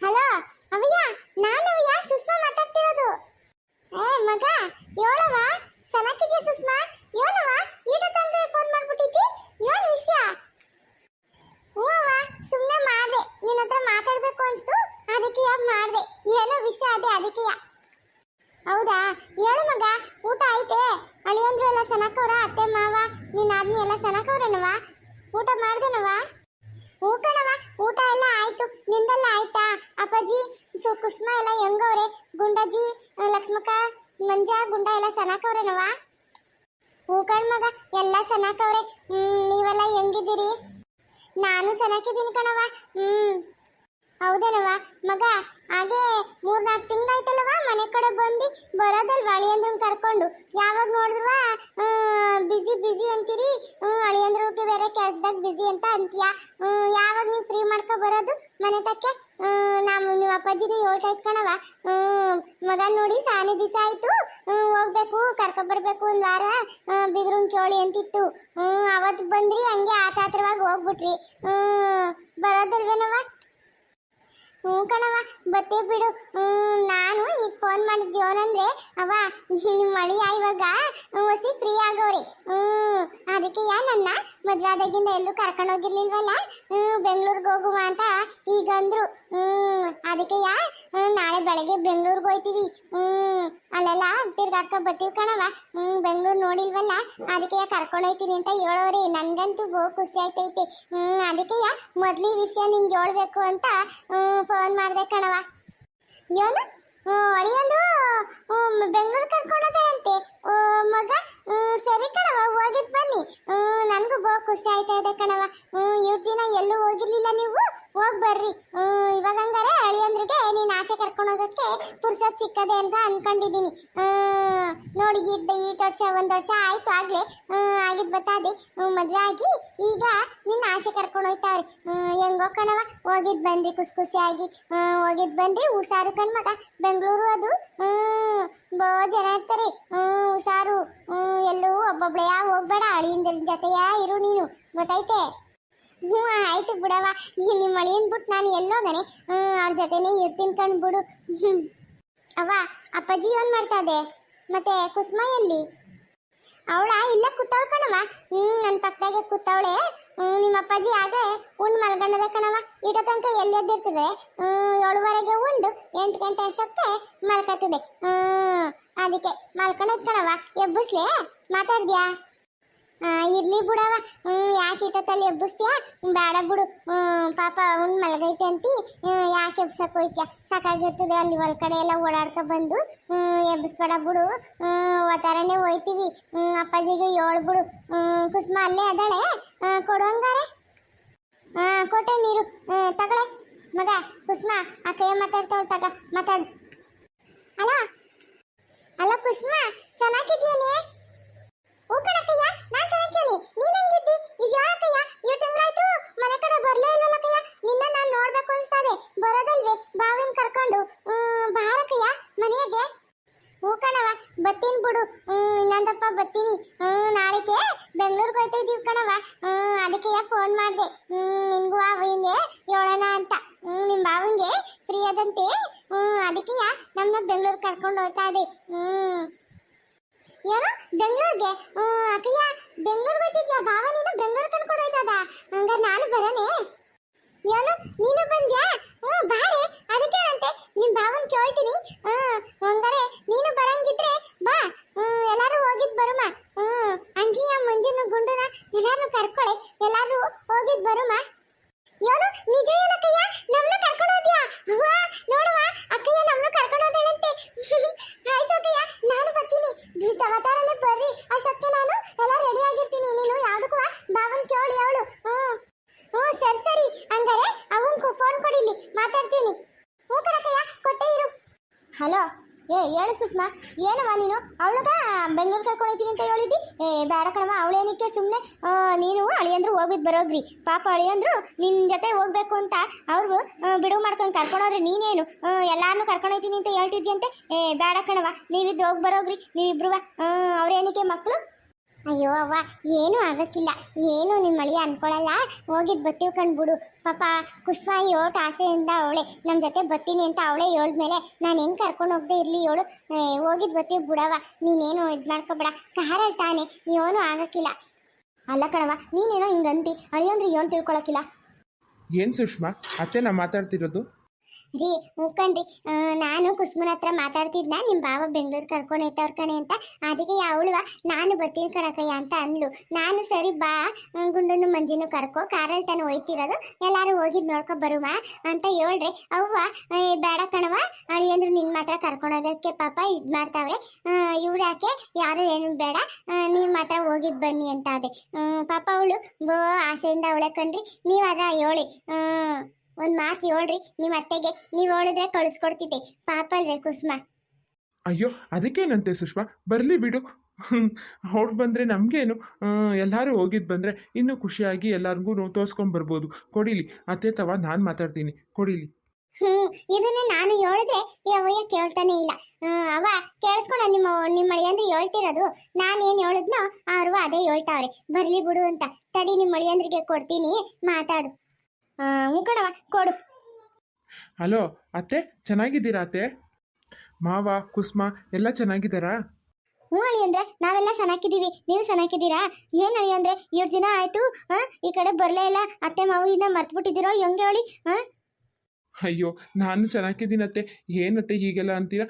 ಹಲೋ? ಅವಯ್ಯ ನಾನು ಅವಯ್ಯ ಸುಷ್ಮಾ ಮಾತಾಡ್ತಿರೋದು? ಏ, ಮಗ ಏಳವ ಸನಕಿದ್ಯಾ ಸುಷ್ಮಾ? ಏನವ ಈಟ ತಂದೆ ಫೋನ್ ಮಾಡ್ಬಿಟ್ಟಿದ್ದಿ? ಏನ್ ವಿಷಯ? ಹೂವ ಸುಮ್ಮನೆ ಮಾಡಿದೆ. ನಿನ್ನ ಹತ್ರ ಮಾತಾಡ್ಬೇಕು ಅನ್ಸ್ತು, ಅದಕ್ಕೆ ಯಾಕೆ ಮಾಡಿದೆ? ಏನೋ ವಿಷಯ ಅದೇ, ಅದಕ್ಕೆ ಹೌದಾ? ಹೇಳು ಮಗ, ಊಟ ಐತೆ ಅಳಿಯಂದ್ರು ಎಲ್ಲ ಸನಕವ್ರ ಅತ್ತೆ, ಮಾವ, ನಿನ್ನ ಆದ್ಮಿ ಎಲ್ಲ ಸನಕವ್ರೇನವ ಊಟ ಮಾಡ್ದೇನವ ಹೂ ಕಣವ ಊಟ ಎಲ್ಲ ಆಯ್ತು. ನಿಂದೆಲ್ಲ ಆಯ್ತಾ? ಅಪ್ಪಾಜಿ ಸು ಕುಸ್ಮ ಎಲ್ಲ ಹೆಂಗವ್ರೆ ಗುಂಡಾಜಿ ಲಕ್ಷ್ಮಕ ಲಕ್ಷ್ಮಕ್ಕ, ಮಂಜ, ಗುಂಡ ಎಲ್ಲ ಸನಾಕವ್ರೇನವ ಹ್ಞೂ ಕಣ್ ಮಗ, ಎಲ್ಲ ಸನಾಕವ್ರೆ ಹ್ಮ್, ನೀವೆಲ್ಲ ಹೆಂಗಿದ್ದೀರಿ? ನಾನು ಸನಾಕಿದ್ದೀನಿ ಕಣವ ಹ್ಮ್. ಹೌದೇನವ ಮಗ, ಹಾಗೆ ಮೂರ್ನಾಲ್ಕು ತಿಂಗಳಾಯ್ತಲ್ಲವ ಮನೆ ಕಡೆ ಬಂದು ಬರೋದಲ್ವಾ ಅಳಿಯಂದ್ರನ್ ಕರ್ಕೊಂಡು. ಯಾವಾಗ ನೋಡಿದ್ವ ಬಿಸಿ ಬಿಸಿ ಅಂತೀರಿ. ಅಳಿಯಂದ್ರಿಗೆ ಬೇರೆ ಕೆಲ್ಸದಾಗ ಬಿಸಿ ಅಂತ ಅಂತೀಯ. ಯಾವಾಗ ನೀವು ಫ್ರೀ ಮಾಡ್ಕೊ ಬರೋದು? ಮನೆ ತಕ್ಕೆ? ನಾವು ನಿಮ್ಮ ಅಪ್ಪಾಜಿಗೆ ಹೇಳ್ತಾ ಇತ್ಕಣವ ಮಗ ನೋಡಿ ಸಾನೆ ದಿವಸ ಆಯಿತು. ಹೋಗ್ಬೇಕು, ಕರ್ಕೊ ಬರ್ಬೇಕು ಒಂದ್ ವಾರ. ಬಿಗ್ರನ್ ಕೇಳಿ ಅಂತಿತ್ತು. ಅವತ್ತು ಬಂದ್ರಿ, ಹಂಗೆ ಆತಾತ್ರವಾಗಿ ಹೋಗ್ಬಿಟ್ರಿ. ಹ್ಮ್ ಬರೋದಲ್ವೇನವ ಹ್ಞೂ ಕಣವ ಬತ್ತೆ ಬಿಡು. ನಾನು ಈಗ ಫೋನ್ ಮಾಡಿದ್ದು ಏನಂದ್ರೆ ಅವ ನಿಮ್ಮ ಮಳಿಯ ಇವಾಗ? ಹೊಸಿ ಫ್ರೀ ಆಗವ್ರಿ ಹ್ಮ್ ಅದಕ್ಕೆ ಯಾ ನನ್ನ ಮದುವಾದಾಗಿಂದ ಎಲ್ಲೂ ಕರ್ಕೊಂಡು ಹೋಗಿರ್ಲಿಲ್ವಲ್ಲ? ಹ್ಮ್ ಬೆಂಗಳೂರಿಗೆ ಹೋಗುವ ಅಂತ ಈಗ ಅಂದ್ರು. ಹ್ಮ್ ಅದಕ್ಕೆ ಯಾ? ನಾಳೆ ಬೆಳಗ್ಗೆ ಬೆಂಗಳೂರಿಗೆ ಹೋಯ್ತೀವಿ. ಹ್ಮ್ ಅಲ್ಲೆಲ್ಲ ತಿರ್ಗಾಡ್ಕೊ ಬರ್ತೀವಿ ಕಣವ ಹ್ಮ್, ಬೆಂಗಳೂರು ನೋಡಿಲ್ವಲ್ಲ? ಅದಕ್ಕೆ ಯಾ ಕರ್ಕೊಂಡು ಹೋಯ್ತೀನಿ ಅಂತ ಹೇಳೋರಿ. ನಂಗಂತೂ ಬಹು ಖುಷಿ ಆಯ್ತೈತಿ. ಹ್ಮ್, ಅದಕ್ಕೆ ಮೊದ್ಲಿ ವಿಷಯ ನಿಂಗೆ ಹೇಳ್ಬೇಕು ಅಂತ, ಹ್ಮ್ ಫೋನ್ ಮಾಡ್ದೆ ಕಣವ ಏನು? ಅಳಿಯಂದ್ರು ಬೆಂಗಳೂರು ಕರ್ಕೊಂಡೋದಾರಂತೆ ಮಗ? ಸರಿ ಕಣವ ಹೋಗಿದ್ ಬನ್ನಿ. ನನ್ಗೂ ಬಹು ಖುಷಿ ಆಯ್ತಾ ಇದೆ ಕಣವ ಹ್ಮ್, ಇವ್ರ ದಿನ ಎಲ್ಲೂ ಹೋಗಿರ್ಲಿಲ್ಲ ನೀವು? ಹೋಗ್ ಬರ್ರಿ. ಇವಾಗ ಹಂಗಾರೆ ಅಳಿಯಂದ್ರಿಗೆ ನೀನ್ ಆಚೆ ಕರ್ಕೊಂಡು ಹೋಗಕ್ಕೆ ಪುರ್ಸತ್ ಸಿಕ್ಕದೆ ಅಂತ ಅನ್ಕೊಂಡಿದೀನಿ ಹ್ಮ್, ನೋಡಿ ಇದ್ದ ಈ ವರ್ಷ ಒಂದ್ ವರ್ಷ ಆಯ್ತು, ಆಗ್ಲೇ ಆಗಿದ್ ಬತ್ತಾದೆ. ಮದ್ವೆ ಆಗಿ ಈಗ ನಿನ್ನ ಆಚೆ ಕರ್ಕೊಂಡು ಹೋಯ್ತಾವ್ರಿ. ಹೆಂಗೋ ಕಣವ ಹೋಗಿದ್ ಬಂದ್ರಿ ಖುಷಿ ಖುಷಿಯಾಗಿ ಹೋಗಿದ್ ಬಂದ್ರಿ ಹುಷಾರು ಕಣ್ಮಗ. ಬೆಂಗಳೂರು ಅದು. ಬೋ ಜನ ಇರ್ತಾರೆ. ಹುಷಾರು. ಎಲ್ಲೂ ಒಬ್ಬೊಬ್ಳೆ ಯಾವ ಹೋಗ್ಬೇಡ ಅಳಿಯಿಂದ ಜೊತೆಯ ಇರು ನೀನು. ಗೊತ್ತೈತೆ ಹ್ಞೂ, ಆಯ್ತು ಬಿಡವ ಈಗ ನಿಮ್ಮ ಅಳಿಯನ್ ಬಿಟ್ಟು ನಾನು ಎಲ್ಲೋಗನೆ ಹ್ಞೂ, ಅವ್ರ ಜೊತೆನೇ ಇರ್ತೀನಿ ಕಣ್ಬಿಡು ಹ್ಮ್ ಅವ್ವ, ಅಪ್ಪಾಜಿ ಏನ್ ಮಾಡ್ತಾ ಮತ್ತೆ ಕುಸುಮ ಎಲ್ಲಿ ಅವಳ ಇಲ್ಲ ಕೂತವಳ ಕಣವ ಹ್ಮ್ ನನ್ನ ಪಕ್ಕದಾಗೆ ಕೂತವಳೆ. ಹ್ಞೂ ನಿಮ್ಮ ಅಪ್ಪಾಜಿ ಆಗೆ ಉಂಡು ಮಲ್ಗಣ್ಣದೆ ಕಣವ ಇಟ ತನಕ ಎಲ್ಲಿ ಎದ್ದಿರ್ತದೆ? ಏಳುವರೆಗೆ ಉಂಡು, ಎಂಟು ಗಂಟೆ ಅಷ್ಟಕ್ಕೆ ಮಲ್ಕತ್ತದೆ. ಹ್ಮ್ ಅದಕ್ಕೆ ಮಲ್ಕೊಂಡೈತ್ ಕಣವ ಎಬ್ಬಿಸ್ಲೇ? ಮಾತಾಡ್ದ್ಯಾ? ಇರ್ಲಿ ಬಿಡವ ಯಾಕೆ ಇಟ್ಟತ್ತಲ್ಲಿ ಎಬ್ಬಿಸ್ತೀಯಾ? ಬೇಡ ಬಿಡು. ಪಾಪ ಅವ್ನು ಮಲಗೈತೆ ಅಂತಿ. ಯಾಕೆ ಎಬ್ಸಕ್ ಹೋಯ್ತ್ಯಾ? ಸಾಕಾಗಿರ್ತದೆ ಅಲ್ಲಿ ಒಳಗಡೆ ಎಲ್ಲ ಓಡಾಡ್ಕೊ ಬಂದು. ಎಬ್ಬಿಸ್ಬೇಡ ಬಿಡು. ಹ್ಮ್ ಒತ್ತಾರನೇ ಹೋಯ್ತೀವಿ. ಅಪ್ಪಾಜಿಗೆ ಏಳು ಬಿಡು. ಹ್ಮ್ ಕುಸುಮ ಅಲ್ಲೇ ಅದಾಳೆ. ಆ, ಕೊಡು ಹಂಗಾರೆ. ಹಾ ಕೊಟ್ಟೆ ನೀರು. ತಗಳೆ. ಮಗ ಕುಸುಮ ಅಕ್ಕಯ್ಯ ಮಾತಾಡ್ತಾವಳು ತಗ ಮಾತಾಡು. ಅಲ್ಲ ಅಲ್ಲ ಕುಸುಮ ಚೆನ್ನಾಗಿದ್ಯೇನೆ ಹೂ ಕಣಕ್ಕಯ್ಯ ನಾನ್ ಚೆನ್ನಾಗಿದ್ದೀನಿ ನೀನ್ ಹೆಂಗಿದ್ದಿ ಇದು ಯಾಕಯ್ಯ ಇವ್ ತಿಂಗಳಾಯ್ತು ಮನೆ ಕಡೆ ಬರ್ಲೇ ಇಲ್ವಲ್ಲ ಕಯ್ಯ ನಿನ್ನ ನಾನ್ ನೋಡ್ಬೇಕು ಅನ್ಸ್ತದೆ ಬರೋದಲ್ವೇ ಬಾವಿನ ಕರ್ಕೊಂಡು ಹ್ಮ್, ಬಾರಕ್ಕಯ್ಯ ಮನೆಗೆ ಹೂ ಕಣವ ಬತ್ತೀನಿ ಬಿಡು ಹ್ಮ್ ಇನ್ನೊಂದಪ್ಪ ಬತ್ತೀನಿ ಹ್ಮ್ ನಾಳೆಗೆ ಬೆಂಗಳೂರಿಗೆ ಹೋಯ್ತಾ ಇದೀವಿ ಕಣವ ಹ್ಮ್ ಅದಕ್ಕೆ ಫೋನ್ ಮಾಡ್ದೆ ಹ್ಮ್ ನಿನ್ಗೂ ಅವಿಂಗೆ ಹೇಳೋಣ ಅಂತ ಹ್ಮ್ ನಿಮ್ ಬಾವಂಗೆ ಫ್ರೀ ಅದಂತೆ ಹ್ಮ್ ಅದಕ್ಕೆ ನಮ್ಮನ್ನ ಬೆಂಗಳೂರು ಕರ್ಕೊಂಡು ಹೋಗ್ತಾ ಇದೆ ಹ್ಮ್ ಏನು ಬೆಂಗಳೂರಿಗೆ ಅಕ್ಕಯ್ಯ ಬೆಂಗಳೂರಿಗೆ ಹೋಗ್ತಿದ್ಯಾ ಭಾವ ನೀನು ಬೆಂಗಳೂರು ಕರ್ಕೊಂಡು ಹೋಯ್ತದ ಹಂಗಾರೆ ನಾನು ಬರನೆ ಏನು ನೀನು ಬಂದ್ಯಾ ಹ್ಞೂ ಬಾರೆ ಅದಕ್ಕೇನಂತೆ ನಿಮ್ ಭಾವನ್ ಕೇಳ್ತೀನಿ ಹ್ಮ್ ಹಂಗಾರೆ ನೀನು ಬರಂಗಿದ್ರೆ ಬಾ ಹ್ಮ್ ಎಲ್ಲಾರು ಹೋಗಿದ್ ಬರುಮ ಹ್ಮ್ ಅಂಗಿಯ ಮಂಜುನು ಗುಂಡುನ ಎಲ್ಲಾರು ಕರ್ಕೊಳೆ ಎಲ್ಲಾರು ಹೋಗಿದ್ ಬರುಮ ಏನು ನಿಜ ಏನಕ್ಕಯ್ಯ ನಮ್ನು ಕರ್ಕೊಂಡು ಹೋದ್ಯಾ ಅವ್ವ ನೋಡುವ ಅಕ್ಕಯ್ಯ ನಮ್ನು ಕರ್ಕೊಂಡು ಹೋದಳಂತೆ ಆಯ್ತು ಅಕ್ಕಯ್ಯ ನಾನು ಬರ್ತೀನಿ ಅವತಾರನೇ ಬರ್ರಿ ಅಷ್ಟೊತ್ತಿಗೆ ನಾನು ಎಲ್ಲ ರೆಡಿ ಆಗಿರ್ತೀನಿ ನೀನು ಯಾವ್ದಕ್ಕೂ ಬಾವನ್ ಕೇಳಿ ಅವಳು ಹ್ಮ್ ಹ್ಞೂ ಸರಿ ಸರಿ ಹಂಗಾರೆ ಅವನ್ ಫೋನ್ ಕೊಡಿಲಿ ಮಾತಾಡ್ತೀನಿ ಹ್ಞೂ ಕಣಕ್ಕಯ್ಯ ಕೊಟ್ಟೆ ಇರು ಹಲೋ ಏ ಹೇಳು ಸುಷ್ಮಾ. ಏನವ ನೀನು? ಅವಳಗ ಬೆಂಗಳೂರು ಕರ್ಕೊಂಡು ಹೋಗ್ತೀನಿ ಅಂತ ಹೇಳಿದ್ದಿ? ಏ, ಬೇಡ ಕಣವ ಅವಳೇನಕ್ಕೆ ಸುಮ್ಮನೆ ನೀನು ಅಳಿಯಂದ್ರು ಹೋಗಿದ್ ಬರೋಗ್ರಿ ಪಾಪ ಅಳಿಯಂದ್ರು ನಿನ್ನ ಜೊತೆ ಹೋಗ್ಬೇಕು ಅಂತ ಅವ್ರು ಬಿಡುವು ಮಾಡ್ಕೊಂಡು ಕರ್ಕೊಂಡೋದ್ರೆ ನೀನೇನು? ಎಲ್ಲಾರನ್ನೂ ಕರ್ಕೊಂಡು ಹೋಗ್ತೀನಿ ಅಂತ ಹೇಳ್ತಿದ್ಯಂತೆ? ಏ, ಬೇಡ ಕಣವ ನೀವಿದ್ದು ಹೋಗಿ ಬರೋಗ್ರಿ. ನೀವಿಬ್ರು ಅವ್ರೇನಕ್ಕೆ ಮಕ್ಕಳು ಅಯ್ಯೋ ಅವ್ವ, ಏನೂ ಆಗಕ್ಕಿಲ್ಲ. ಏನು ನಿಮ್ಮ ಮಳಿ ಅನ್ಕೊಳಲ್ಲ. ಹೋಗಿದ್ದು ಬತ್ತೀವಿ ಕಂಡ್ಬಿಡು ಪಾಪ ಕುಸುಮ ಯೋಟ್ ಆಸೆಯಿಂದ ಅವಳೆ. ನಮ್ಮ ಜೊತೆ ಬತ್ತೀನಿ ಅಂತ ಅವಳೇ ಮೇಲೆ ನಾನು ಹೆಂಗೆ ಕರ್ಕೊಂಡು ಹೋಗದೆ ಇರಲಿ ಏಳು ಹೋಗಿದ್ದು ಬತ್ತೀವಿ ಬಿಡವ ನೀನೇನು ಇದು ಮಾಡ್ಕೊಬೇಡ. ಕಾರಲ್ಲಿ ತಾನೆ. ಏನೂ ಆಗಕ್ಕಿಲ್ಲ. ಅಲ್ಲ ಕಣವ ನೀನೇನೋ ಹಿಂಗಂತಿ ಅಳಿಯಂದ್ರೆ ಏನು ತಿಳ್ಕೊಳಕ್ಕಿಲ್ಲ? ಏನು ಸುಷ್ಮಾ? ಅತ್ತೆ ನಾ ಮಾತಾಡ್ತಿರೋದು? ರೀ ಹೂಕಣ್ರಿ ನಾನು ಕುಸ್ಮನ ಹತ್ರ ಮಾತಾಡ್ತಿದ್ನ ನಿಮ್ಮ ಬಾವ ಬೆಂಗಳೂರು ಕರ್ಕೊಂಡು ಹೋಯ್ತವ್ರ ಕಣೆ ಅಂತ. ಅದಕ್ಕೆ ಯಾವಳುವ, ನಾನು ಬರ್ತೀನಿ ಕಣಕಯ್ಯ ಅಂತ ಅಂದ್ಲು. ನಾನು ಸರಿ ಬಾ ಗುಂಡನ್ನು ಮಂಜಿನು ಕರ್ಕೋ, ಕಾರಲ್ಲಿ ತಾನು ಹೋಯ್ತಿರೋದು ಎಲ್ಲರೂ ಹೋಗಿದ್ ನೋಡ್ಕೊ ಬರುವ ಅಂತ ಹೇಳ್ರಿ. ಅವ್ವ ಬೇಡ ಕಣವ ಅಳಿಯಂದ್ರು ನಿನ್ನ ಮಾತ್ರ ಕರ್ಕೊಂಡೋದಕ್ಕೆ ಪಾಪ ಇದು ಮಾಡ್ತಾವ್ರೆ. ಇವ್ರು ಯಾಕೆ, ಯಾರು ಏನು ಬೇಡ ನೀವು ಮಾತ್ರ ಹೋಗಿದ್ ಬನ್ನಿ ಅಂತ ಅದೇ ಪಾಪ ಅವಳು, ಬೋ, ಆಸೆಯಿಂದ ಅವಳೆ ಕಣ್ರಿ. ನೀವು ಹೇಳಿ. ಹೇಳಿ ಒಂದು ಮಾತು ಹೇಳ್ರಿ ನಿಮ್ಮ ಅತ್ತೆಗೆ. ನೀವು ಹೇಳಿದ್ರೆ ಕಳಿಸ್ಕೊಡ್ತಿದ್ದೆ. ಪಾಪ ಅಲ್ವೇ ಕುಸುಮ. ಅಯ್ಯೋ ಅದಕ್ಕೇನಂತೆ ಸುಷ್ಮಾ? ಬರಲಿ ಬಿಡು. ಅವ್ರು ಬಂದರೆ ನಮಗೇನು? ಎಲ್ಲರೂ ಹೋಗಿದ್ದು ಬಂದರೆ ಇನ್ನೂ ಖುಷಿಯಾಗಿ ಎಲ್ಲರಿಗೂ ತೋರಿಸ್ಕೊಂಡು ಬರ್ಬೋದು. ಕೊಡಿಲಿ ಅತ್ತೆ ತವ ನಾನು ಮಾತಾಡ್ತೀನಿ. ಕೊಡಿಲಿ. ಹ್ಞೂ ಇದನ್ನೇ ನಾನು ಹೇಳಿದ್ರೆ ಅವಯ್ಯ ಕೇಳ್ತಾನೆ ಇಲ್ಲ. ಅವ ಕೇಳಿಸ್ಕೊಂಡ ನಿಮ್ಮ ನಿಮ್ಮ ಅಳಿಯಂದ್ರೆ ಹೇಳ್ತಿರೋದು. ನಾನೇನು ಹೇಳಿದ್ನೋ ಅವರು ಅದೇ ಹೇಳ್ತಾವ್ರೆ. ಬರಲಿ ಬಿಡು ಅಂತ. ತಡಿ ನಿಮ್ಮ ಅಳಿಯಂದ್ರಿಗೆ ಕೊಡ್ತೀನಿ. ಮಾತಾಡು. ಮುಖಡವ ಕೊಡು. ಹಲೋ ಅತ್ತೆ ಚೆನ್ನಾಗಿದ್ದೀರಾ ಅತ್ತೆ? ಮಾವ ಕುಸ್ಮ ಎಲ್ಲ ಚೆನ್ನಾಗಿದ್ದಾರಾ? ಹ್ಞೂ ಅಳಿ ಅಂದ್ರೆ ನಾವೆಲ್ಲ ಚೆನ್ನಾಗಿದ್ದೀವಿ. ನೀವು ಚೆನ್ನಾಗಿದ್ದೀರಾ? ಏನು ಅಳಿ ಅಂದ್ರೆ ಎರಡು ದಿನ ಆಯ್ತು ಆ, ಈ ಕಡೆ ಬರಲೇ ಇಲ್ಲ. ಅತ್ತೆ ಮಾವು ಇನ್ನ ಮರ್ತ್ಬಿಟ್ಟಿದ್ದೀರೋ ಹೆಂಗೆ ಹೇಳಿ ಹಾ ಅಯ್ಯೋ, ನಾನು ಚೆನ್ನಾಗಿದ್ದೀನತ್ತೆ. ಏನತ್ತೆ ಹೀಗೆಲ್ಲ ಅಂತೀರ?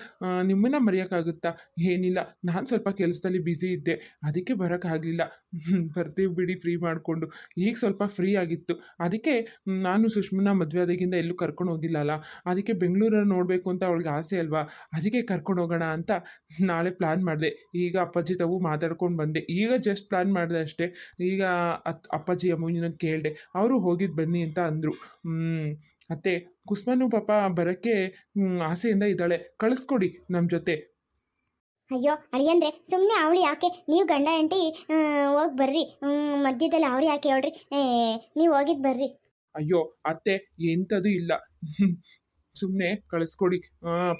ನಿಮ್ಮನ್ನ ಮರೆಯೋಕ್ಕಾಗುತ್ತಾ? ಏನಿಲ್ಲ, ನಾನು ಸ್ವಲ್ಪ ಕೆಲಸದಲ್ಲಿ ಬ್ಯುಸಿ ಇದ್ದೆ. ಅದಕ್ಕೆ ಬರೋಕ್ಕಾಗಲಿಲ್ಲ. ಬರ್ತೀವಿ ಬಿಡಿ ಫ್ರೀ ಮಾಡಿಕೊಂಡು. ಈಗ ಸ್ವಲ್ಪ ಫ್ರೀ ಆಗಿತ್ತು. ಅದಕ್ಕೆ ನಾನು ಸುಷ್ಮನ ಮದುವೆ ಆದಾಗಿಂದ ಎಲ್ಲೂ ಕರ್ಕೊಂಡು ಹೋಗಿಲ್ಲಲ್ಲ? ಅದಕ್ಕೆ ಬೆಂಗಳೂರಲ್ಲಿ ನೋಡಬೇಕು ಅಂತ ಅವಳಿಗೆ ಆಸೆ ಅಲ್ವಾ? ಅದಕ್ಕೆ ಕರ್ಕೊಂಡು ಹೋಗೋಣ ಅಂತ ನಾಳೆ ಪ್ಲ್ಯಾನ್ ಮಾಡಿದೆ. ಈಗ ಅಪ್ಪಾಜಿ ತಾವು ಮಾತಾಡ್ಕೊಂಡು ಬಂದೆ. ಈಗ ಜಸ್ಟ್ ಪ್ಲ್ಯಾನ್ ಮಾಡಿದೆ ಅಷ್ಟೇ. ಈಗ ಅಪ್ಪಾಜಿ ಅಮ್ಮನ ಕೇಳಿದೆ. ಅವರು ಹೋಗಿದ್ದು ಬನ್ನಿ ಅಂತ ಅಂದರು. ಅತ್ತೆ ಕುಸ್ಮಾನು ಪಾಪ ಬರೋಕ್ಕೆ ಆಸೆಯಿಂದ ಇದ್ದಾಳೆ. ಕಳಿಸ್ಕೊಡಿ ನಮ್ಮ ಜೊತೆ. ಅಯ್ಯೋ ಅಳಿಯಂದ್ರೆ ಸುಮ್ಮನೆ ಅವಳು ಯಾಕೆ? ನೀವು ಗಂಡ ಹೆಂಡತಿ ಹೋಗಿ ಬರ್ರಿ. ಹ್ಮ್, ಮಧ್ಯದಲ್ಲಿ ಅವ್ರು ಯಾಕೆ ಹೇಳ್ರಿ? ನೀವು ಹೋಗಿದ್ ಬರ್ರಿ. ಅಯ್ಯೋ ಅತ್ತೆ ಎಂಥದ್ದು ಇಲ್ಲ. ಸುಮ್ಮನೆ ಕಳಿಸ್ಕೊಡಿ.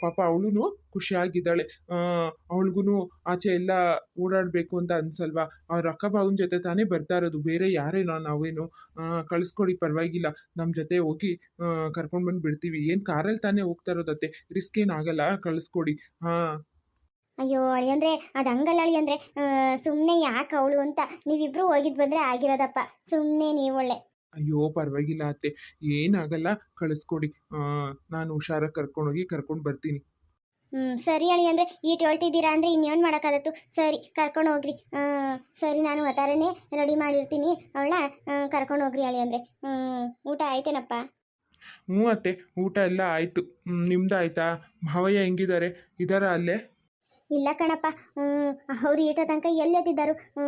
ಪಾಪ ಅವಳು ಖುಷಿಯಾಗಿದ್ದಾಳೆ. ಅವಳಿಗೂ ಆಚೆ ಎಲ್ಲ ಓಡಾಡಬೇಕು ಅಂತ ಅನ್ಸಲ್ವಾ? ಅವ್ರ ಅಕ್ಕ ಭಾವನ ಜೊತೆ ತಾನೇ ಬರ್ತಾ ಇರೋದು. ಬೇರೆ ಯಾರೇನೋ ನಾವೇನು? ಕಳಿಸ್ಕೊಡಿ, ಪರವಾಗಿಲ್ಲ. ನಮ್ಮ ಜೊತೆ ಹೋಗಿ ಕರ್ಕೊಂಡು ಬಂದು ಬಿಡ್ತೀವಿ. ಏನು ಕಾರಲ್ಲಿ ತಾನೇ ಹೋಗ್ತಾ ಇರೋದತ್ತೆ ರಿಸ್ಕ್ ಏನಾಗಲ್ಲ ಕಳಿಸ್ಕೊಡಿ. ಹಾಂ. ಅಯ್ಯೋ ಅಂದರೆ, ಅದು ಹಂಗಲ್ಲ ಅಳಿಯಂದ್ರೆ ಸುಮ್ಮನೆ ಯಾಕೆ ಅವಳು ಅಂತ ನೀವಿಬ್ರು ಹೋಗಿದ್ದು ಬಂದ್ರೆ ಆಗಿರೋದಪ್ಪ. ಸುಮ್ಮನೆ ನೀವು ಒಳ್ಳೆ ಅಯ್ಯೋ ಪರವಾಗಿಲ್ಲ ಅತ್ತೆ. ಏನಾಗಲ್ಲ ಕಳಿಸ್ಕೊಡಿ. ನಾನು ಹುಷಾರಾಗಿ ಕರ್ಕೊಂಡೋಗಿ ಕರ್ಕೊಂಡು ಬರ್ತೀನಿ. ಹ್ಮ್ ಸರಿ ಅಳಿ ಅಂದ್ರೆ ಈಟ್ ಹೇಳ್ತಿದ್ದೀರಾ ಅಂದ್ರೆ ಇನ್ನೇನು ಮಾಡೋಕ್ಕಾಗತ್ತು? ಸರಿ ಕರ್ಕೊಂಡು ಹೋಗ್ರಿ. ಸರಿ ನಾನು ಆ ಥರನೇ ರೆಡಿ ಮಾಡಿರ್ತೀನಿ. ಅವಳ ಕರ್ಕೊಂಡು ಹೋಗ್ರಿ ಅಳಿ ಅಂದ್ರೆ. ಹ್ಮ್ ಊಟ ಆಯ್ತೇನಪ್ಪ? ಹ್ಞೂ ಅತ್ತೆ ಊಟ ಎಲ್ಲ ಆಯಿತು. ನಿಮ್ದು ಆಯ್ತಾ ಭಾವಯ್ಯ ಹೆಂಗಿದ್ದಾರೆ? ಇದಾರ ಅಲ್ಲೇ? ಇಲ್ಲ ಕಣಪ್ಪ. ಅವ್ರು ಈಟೋ ತನಕ ಎಲ್ಲೆತ್ತಿದ್ದರು ಹ್ಞೂ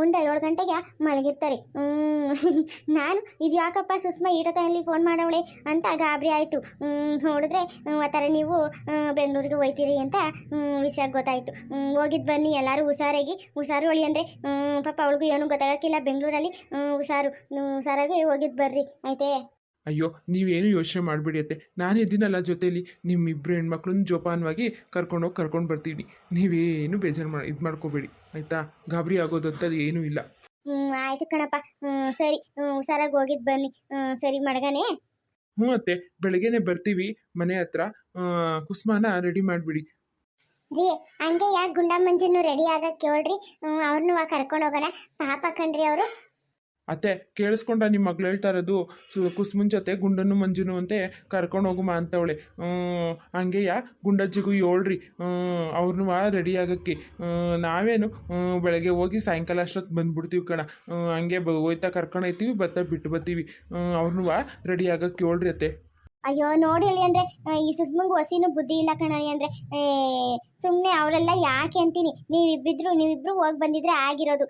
ಉಂಡ ಏಳು ಗಂಟೆಗೆ ಮಲಗಿರ್ತಾರೆ. ಹ್ಞೂ ನಾನು, ಇದು ಯಾಕಪ್ಪ ಸುಷ್ಮಾ ಈಟೋ ತನಲ್ಲಿ ಫೋನ್ ಮಾಡವಳೆ ಅಂತ ಗಾಬರಿ ಆಯಿತು. ನೋಡಿದ್ರೆ ಆ ನೀವು ಬೆಂಗಳೂರಿಗೆ ಹೋಯ್ತೀರಿ ಅಂತ ವಿಷಯ ಗೊತ್ತಾಯಿತು. ಹೋಗಿದ್ದು ಬನ್ನಿ, ಎಲ್ಲರೂ ಹುಷಾರಾಗಿ, ಹುಷಾರು ಹೊಳಿ ಅಂದರೆ ಪಾಪ ಅವಳಿಗೂ ಏನು ಗೊತ್ತಾಗಕ್ಕಿಲ್ಲ ಬೆಂಗಳೂರಲ್ಲಿ. ಹುಷಾರು ಹುಷಾರಾಗಿ ಹೋಗಿದ್ದು ಬರ್ರಿ. ಆಯ್ತೇ? ಅಯ್ಯೋ ನೀವೇನು ಯೋಚನೆ ಮಾಡಬೇಡಿ ಅತ್ತೆ. ನಾನು ಇದ್ದೀನಲ್ಲ ಜೊತೆಯಲ್ಲಿ ನಿಮ್ಮಿಬ್ಬರು ಹೆಣ್ಮಕ್ಳನ್ನ ಜೋಪಾನವಾಗಿ ಕರ್ಕೊಂಡೋಗಿ ಕರ್ಕೊಂಡು ಬರ್ತೀನಿ. ನೀವೇನು ಬೇಜಾರು ಮಾಡಿ ಇದು ಮಾಡ್ಕೋಬೇಡಿ. ಆಯಿತಾ? ಗಾಬರಿ ಆಗೋದಂಥದ್ದು ಏನೂ ಇಲ್ಲ. ಹ್ಞೂ ಆಯ್ತು ಕಣಪ್ಪ. ಹ್ಞೂ ಸರಿ. ಹ್ಞೂ ಹುಷಾರಾಗಿ ಹೋಗಿದ್ದು ಬನ್ನಿ. ಹ್ಞೂ ಸರಿ ಮಡಗನೆ. ಹ್ಞೂ ಅತ್ತೆ. ಬೆಳಗ್ಗೆನೆ ಬರ್ತೀವಿ ಮನೆ ಹತ್ರ. ಕುಸ್ಮಾನ ರೆಡಿ ಮಾಡಿಬಿಡಿ. ರೀ ಹಂಗೆ ಯಾಕೆ ಗುಂಡಮ್ಮಂಜನ್ನು ಮಂಜುನು ರೆಡಿ ಆಗಕ್ಕೆ ಹೇಳ್ರಿ ಅವ್ರನ್ನೂ ಕರ್ಕೊಂಡು ಹೋಗೋಣ. ಪಾಪ ಕಣ್ರಿ ಅವರು. ಅತ್ತೆ, ಕೇಳಿಸ್ಕೊಂಡ ನಿಮ್ಮ ಮಗಳು ಹೇಳ್ತಾ ಇರೋದು, ಸು, ಕುಸ್ಮುನ್ ಜೊತೆ ಗುಂಡನ್ನು ಮಂಜುನು ಅಂತೆ ಕರ್ಕೊಂಡು ಹೋಗುಮ ಅಂತವಳೆ. ಹಂಗೆಯ? ಗುಂಡಜ್ಜಿಗೂ ಹೇಳ್ರಿ. ಅವ್ರನ್ನೂ ರೆಡಿ ಆಗಕ್ಕೆ. ನಾವೇನು? ಬೆಳಗ್ಗೆ ಹೋಗಿ ಸಾಯಂಕಾಲ ಅಷ್ಟೊತ್ತು ಬಂದ್ಬಿಡ್ತೀವಿ ಕಣ. ಹಂಗೆ ಹೋಯ್ತಾ ಕರ್ಕೊಂಡು ಹೋಯ್ತೀವಿ, ಬರ್ತಾ ಬಿಟ್ಟು ಬರ್ತೀವಿ. ಅವ್ರನ್ನೂ ರೆಡಿ ಆಗಕ್ಕೆ ಹೇಳ್ರಿ ಅತ್ತೆ. ಅಯ್ಯೋ ನೋಡಿ ಹೇಳಿ ಅಂದ್ರೆ ಈ ಸುಸ್ಮಂಗ್ ಹೊಸಿನೂ ಬುದ್ಧಿ ಇಲ್ಲ ಕಣಿ ಅಂದ್ರೆ ಸುಮ್ಮನೆ ಅವರೆಲ್ಲ ಯಾಕೆ ಅಂತೀನಿ? ನೀವಿಬ್ಬಿದ್ರು ನೀವಿಬ್ರು ಹೋಗಿ ಬಂದಿದ್ರೆ ಆಗಿರೋದು.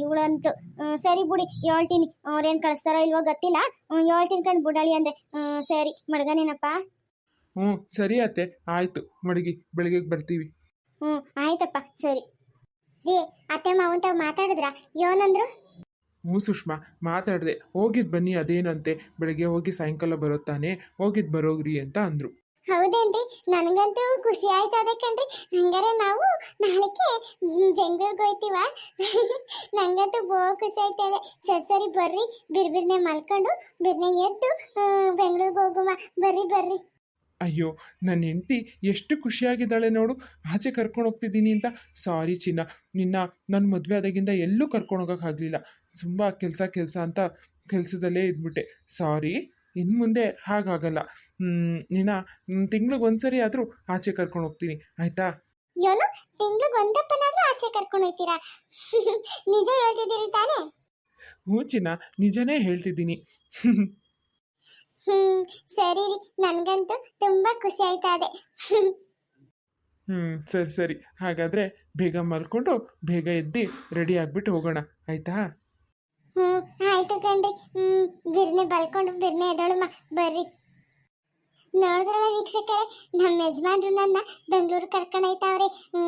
ಇವಳಂತೂ ಸರಿ ಬಿಡಿ ಹೇಳ್ತೀನಿ. ಅವ್ರೇನು ಕಳಿಸ್ತಾರೋ ಇಲ್ವೋ ಗೊತ್ತಿಲ್ಲ. ಹೇಳ್ತೀನಿ ಕಣ್ ಬುಡಳಿ ಅಂದ್ರೆ ಹ್ಮ್, ಸರಿ ಮಡ್ಗನೇನಪ್ಪ? ಹ್ಞೂ ಸರಿ ಅತ್ತೆ ಆಯ್ತು. ಮಡಗಿ ಬೆಳಿಗ್ಗೆ ಬರ್ತೀವಿ. ಹ್ಞೂ ಆಯ್ತಪ್ಪ ಸರಿ. ರೀ ಅತ್ತೆ ಮಾವಂತ ಮಾತಾಡಿದ್ರ? ಏನಂದ್ರು? ಹ್ಞೂ ಸುಷ್ಮಾ, ಮಾತಾಡಿದೆ ಹೋಗಿದ್ದು ಬನ್ನಿ ಅದೇನಂತೆ, ಬೆಳಗ್ಗೆ ಹೋಗಿ ಸಾಯಂಕಾಲ ಬರುತ್ತಾನೆ ಹೋಗಿದ್ದು ಬರೋಗ್ರಿ ಅಂತ ಅಂದರು. ಹೌದೇನ್ರಿ? ನನಗಂತೂ ಖುಷಿ ಆಯ್ತು ಕಣ್ರಿ ಹಂಗಾರೆ ನಾವು ನಾಳೆಗೆ ಬೆಂಗಳೂರಿಗೆ ಹೋಯ್ತೀವ? ನಂಗಂತೂ ಬಹು ಖುಷಿ ಆಯ್ತದೆ ಸರಿ ಸರಿ ಬರ್ರಿ. ಬಿರ್ಬಿರ್ನೆ ಮಲ್ಕೊಂಡು, ಬಿರ್ನೆ ಎದ್ದು ಬೆಂಗಳೂರಿಗೆ ಹೋಗುವ. ಬರ್ರಿ ಬರ್ರಿ. ಅಯ್ಯೋ ನನ್ನ ಹೆಂಡತಿ ಎಷ್ಟು ಖುಷಿಯಾಗಿದ್ದಾಳೆ ನೋಡು. ಆಚೆ ಕರ್ಕೊಂಡು ಹೋಗ್ತಿದ್ದೀನಿ ಅಂತ. ಸಾರಿ ಚಿನ್ನ ನಿನ್ನ ನನ್ನ ಮದುವೆ ಆದಾಗಿಂದ ಎಲ್ಲೂ ಕರ್ಕೊಂಡು ಹೋಗೋಕ್ಕಾಗಲಿಲ್ಲ ತುಂಬ ಕೆಲಸ ಕೆಲಸ ಅಂತ ಕೆಲಸದಲ್ಲೇ ಇದ್ಬಿಟ್ಟೆ. ಸಾರಿ ಇನ್ನು ಮುಂದೆ ಹಾಗಾಗಲ್ಲ. ನಿನ್ನ ತಿಂಗ್ಳಿಗೆ ಒಂದ್ಸರಿ ಆದರೂ ಆಚೆ ಕರ್ಕೊಂಡು ಹೋಗ್ತೀನಿ. ಆಯಿತಾ? ಏನು ತಿಂಗ್ಳಿಗೆ ಒಂದಪ್ಪನಾದ್ರೂ ಆಚೆ ಕರ್ಕೊಂಡು ಹೋಗ್ತೀರಾ ನಿಜ ಹೇಳ್ತಿದ್ದೀರಿ ತಾನೇ? ಹ್ಞೂ ಚಿನ್ನ ನಿಜನೇ ಹೇಳ್ತಿದ್ದೀನಿ. ಹ್ಮ್ ಸರಿ ರೀ. ನನ್ಗಂತೂ ತುಂಬಾ ಖುಷಿ ಆಯ್ತದೆ. ಹ್ಞೂ ಸರಿ ಸರಿ. ಹಾಗಾದರೆ ಬೇಗ ಮಲ್ಕೊಂಡು ಬೇಗ ಎದ್ದು ರೆಡಿ ಆಗಿಬಿಟ್ಟು ಹೋಗೋಣ. ಆಯಿತಾ? ಹ್ಮ್ ಆಯ್ತು ಕಣ್ರಿ. ಹ್ಮ್ ಬಿರ್ನೆ ಬಲ್ಕೊಂಡು ಬಿರ್ನೆ ಎದೊಳಮ್ಮ ಬರ್ರಿ. ನೋಡಿದ್ರಲ್ಲ ವೀಕ್ಷಕರೇ ನಮ್ಮ ಯಜಮಾನ್ರು ನನ್ನ ಬೆಂಗಳೂರು ಕರ್ಕೊಂಡು ಹ್ಞೂ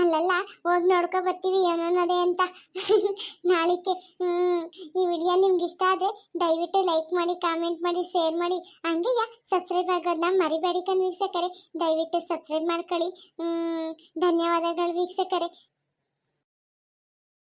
ಅಲ್ಲೆಲ್ಲ, ಹೋಗಿ ನೋಡ್ಕೊ ಬರ್ತೀವಿ ಏನನ್ನೋದೇ ಅಂತ. ನಾಳಿಕೆ ಹ್ಞೂ ಈ ವಿಡಿಯೋ ನಿಮ್ಗೆ ಇಷ್ಟ ಆದರೆ ದಯವಿಟ್ಟು ಲೈಕ್ ಮಾಡಿ ಕಾಮೆಂಟ್ ಮಾಡಿ ಶೇರ್ ಮಾಡಿ. ಹಂಗೆಯ ಸಬ್ಸ್ಕ್ರೈಬ್ ಆಗೋದನ್ನ ಮರಿಬೇಡಿ ಕಣ್ ವೀಕ್ಷಕರೇ. ದಯವಿಟ್ಟು ಸಬ್ಸ್ಕ್ರೈಬ್ ಮಾಡ್ಕೊಳ್ಳಿ. ಹ್ಞೂ ಧನ್ಯವಾದಗಳು ವೀಕ್ಷಕರೇ.